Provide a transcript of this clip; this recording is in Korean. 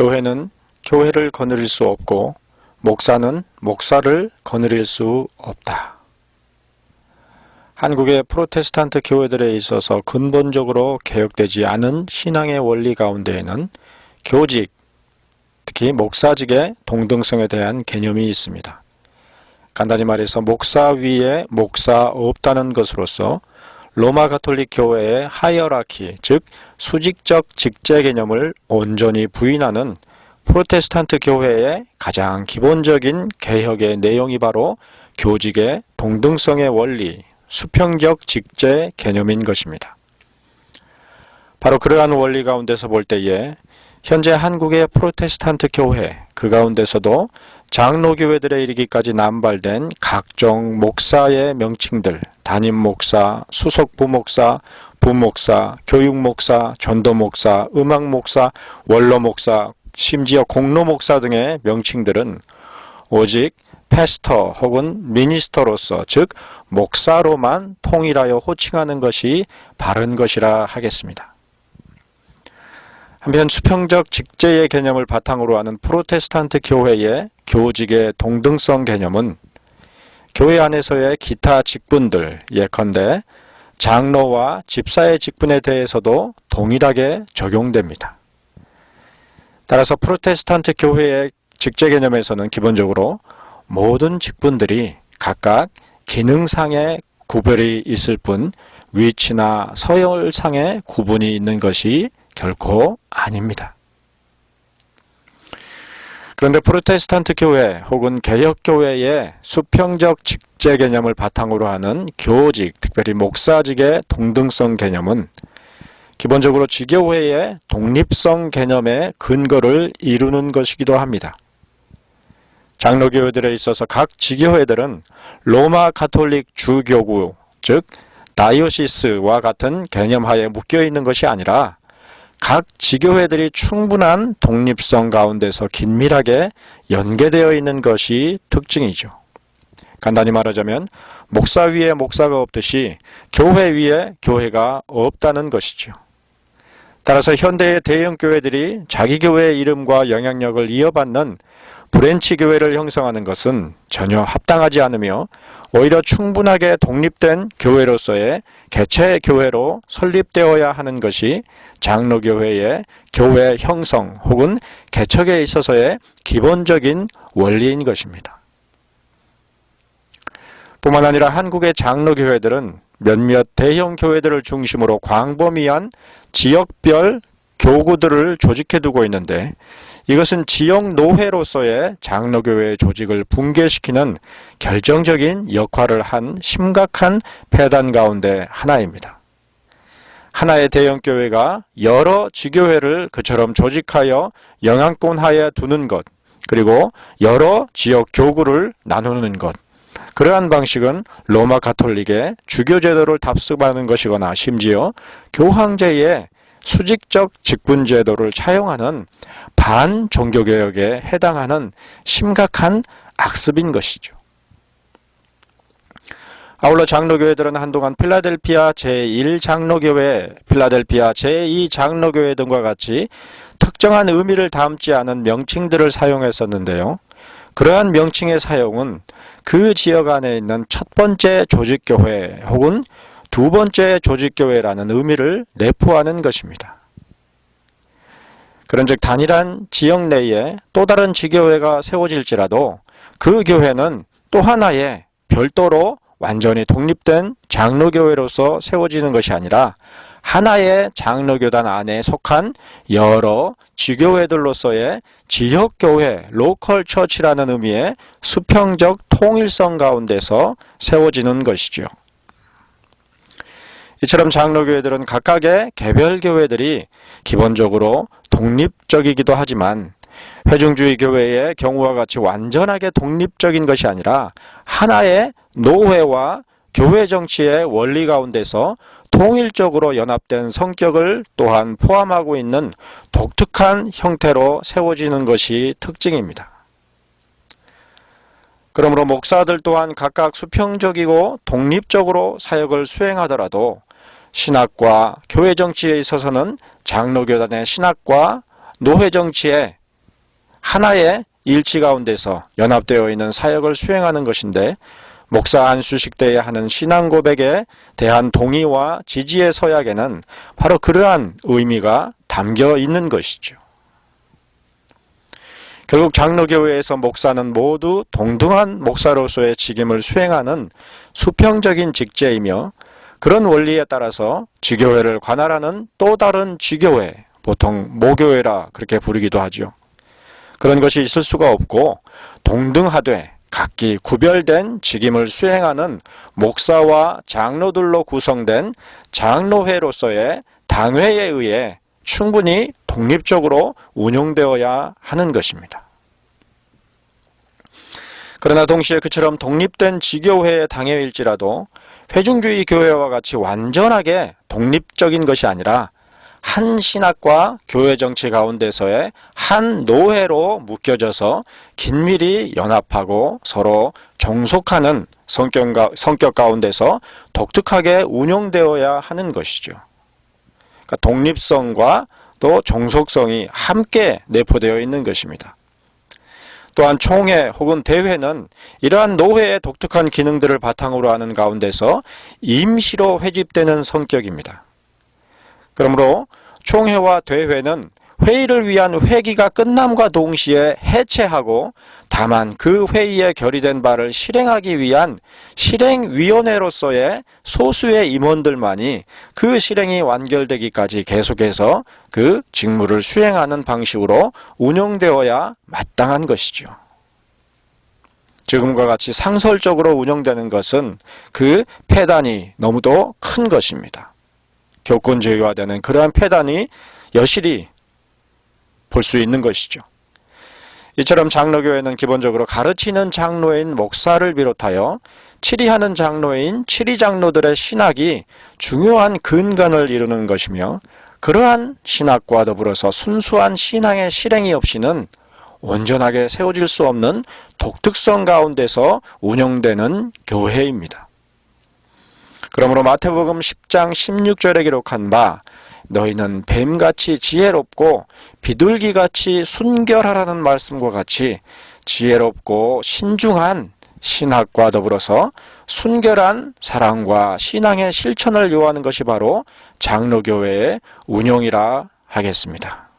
교회는 교회를 거느릴 수 없고 목사는 목사를 거느릴 수 없다. 한국의 프로테스탄트 교회들에 있어서 근본적으로 개혁되지 않은 신앙의 원리 가운데에는 교직, 특히 목사직의 동등성에 대한 개념이 있습니다. 간단히 말해서 목사 위에 목사 없다는 것으로서 로마 가톨릭 교회의 하이어라키, 즉 수직적 직제 개념을 온전히 부인하는 프로테스탄트 교회의 가장 기본적인 개혁의 내용이 바로 교직의 동등성의 원리, 수평적 직제 개념인 것입니다. 바로 그러한 원리 가운데서 볼 때에 현재 한국의 프로테스탄트 교회 그 가운데서도 장로교회들에 이르기까지 남발된 각종 목사의 명칭들, 담임 목사, 수석 부목사, 부목사, 교육 목사, 전도 목사, 음악 목사, 원로 목사, 심지어 공로 목사 등의 명칭들은 오직 패스터 혹은 미니스터로서 즉 목사로만 통일하여 호칭하는 것이 바른 것이라 하겠습니다. 한편 수평적 직제의 개념을 바탕으로 하는 프로테스탄트 교회의 교직의 동등성 개념은 교회 안에서의 기타 직분들 예컨대 장로와 집사의 직분에 대해서도 동일하게 적용됩니다. 따라서 프로테스탄트 교회의 직제 개념에서는 기본적으로 모든 직분들이 각각 기능상의 구별이 있을 뿐 위치나 서열상의 구분이 있는 것이 결코 아닙니다. 그런데 프로테스탄트 교회 혹은 개혁교회의 수평적 직제 개념을 바탕으로 하는 교직, 특별히 목사직의 동등성 개념은 기본적으로 지교회의 독립성 개념의 근거를 이루는 것이기도 합니다. 장로교회들에 있어서 각 지교회들은 로마 가톨릭 주교구, 즉 다이오시스와 같은 개념 하에 묶여 있는 것이 아니라 각 지교회들이 충분한 독립성 가운데서 긴밀하게 연계되어 있는 것이 특징이죠. 간단히 말하자면 목사 위에 목사가 없듯이 교회 위에 교회가 없다는 것이죠. 따라서 현대의 대형 교회들이 자기 교회의 이름과 영향력을 이어받는 브랜치 교회를 형성하는 것은 전혀 합당하지 않으며 오히려 충분하게 독립된 교회로서의 개체 교회로 설립되어야 하는 것이 장로교회의 교회 형성 혹은 개척에 있어서의 기본적인 원리인 것입니다. 뿐만 아니라 한국의 장로교회들은 몇몇 대형 교회들을 중심으로 광범위한 지역별 교구들을 조직해 두고 있는데 이것은 지역 노회로서의 장로교회 조직을 붕괴시키는 결정적인 역할을 한 심각한 폐단 가운데 하나입니다. 하나의 대형 교회가 여러 지교회를 그처럼 조직하여 영향권 하에 두는 것, 그리고 여러 지역 교구를 나누는 것. 그러한 방식은 로마 가톨릭의 주교 제도를 답습하는 것이거나 심지어 교황제의 수직적 직분 제도를 차용하는 반 종교개혁에 해당하는 심각한 악습인 것이죠. 아울러 장로교회들은 한동안 필라델피아 제1장로교회, 필라델피아 제2장로교회 등과 같이 특정한 의미를 담지 않은 명칭들을 사용했었는데요. 그러한 명칭의 사용은 그 지역 안에 있는 첫 번째 조직교회 혹은 두 번째 조직교회라는 의미를 내포하는 것입니다. 그런즉 단일한 지역 내에 또 다른 지교회가 세워질지라도 그 교회는 또 하나의 별도로 완전히 독립된 장로교회로서 세워지는 것이 아니라 하나의 장로교단 안에 속한 여러 지교회들로서의 지역교회, 로컬 처치라는 의미의 수평적 통일성 가운데서 세워지는 것이죠. 이처럼 장로교회들은 각각의 개별 교회들이 기본적으로 독립적이기도 하지만 회중주의 교회의 경우와 같이 완전하게 독립적인 것이 아니라 하나의 노회와 교회 정치의 원리 가운데서 통일적으로 연합된 성격을 또한 포함하고 있는 독특한 형태로 세워지는 것이 특징입니다. 그러므로 목사들 또한 각각 수평적이고 독립적으로 사역을 수행하더라도 신학과 교회 정치에 있어서는 장로교단의 신학과 노회 정치에 하나의 일치 가운데서 연합되어 있는 사역을 수행하는 것인데 목사 안수식 때에 하는 신앙 고백에 대한 동의와 지지의 서약에는 바로 그러한 의미가 담겨 있는 것이죠. 결국 장로교회에서 목사는 모두 동등한 목사로서의 직임을 수행하는 수평적인 직제이며 그런 원리에 따라서 지교회를 관할하는 또 다른 지교회, 보통 모교회라 그렇게 부르기도 하죠. 그런 것이 있을 수가 없고 동등하되 각기 구별된 직임을 수행하는 목사와 장로들로 구성된 장로회로서의 당회에 의해 충분히 독립적으로 운영되어야 하는 것입니다. 그러나 동시에 그처럼 독립된 지교회의 당회일지라도 회중주의 교회와 같이 완전하게 독립적인 것이 아니라 한 신학과 교회 정치 가운데서의 한 노회로 묶여져서 긴밀히 연합하고 서로 종속하는 성격, 가운데서 독특하게 운영되어야 하는 것이죠. 그러니까 독립성과 또 종속성이 함께 내포되어 있는 것입니다. 또한 총회 혹은 대회는 이러한 노회의 독특한 기능들을 바탕으로 하는 가운데서 임시로 회집되는 성격입니다. 그러므로 총회와 대회는 회의를 위한 회기가 끝남과 동시에 해체하고 다만 그 회의에 결의된 바를 실행하기 위한 실행위원회로서의 소수의 임원들만이 그 실행이 완결되기까지 계속해서 그 직무를 수행하는 방식으로 운영되어야 마땅한 것이죠. 지금과 같이 상설적으로 운영되는 것은 그 폐단이 너무도 큰 것입니다. 교권주의화되는 그러한 폐단이 여실히 볼 수 있는 것이죠. 이처럼 장로교회는 기본적으로 가르치는 장로인 목사를 비롯하여 치리하는 장로인 치리장로들의 신학이 중요한 근간을 이루는 것이며 그러한 신학과 더불어서 순수한 신앙의 실행이 없이는 온전하게 세워질 수 없는 독특성 가운데서 운영되는 교회입니다. 그러므로 마태복음 10장 16절에 기록한 바 너희는 뱀같이 지혜롭고 비둘기같이 순결하라는 말씀과 같이 지혜롭고 신중한 신학과 더불어서 순결한 사랑과 신앙의 실천을 요하는 것이 바로 장로교회의 운영이라 하겠습니다.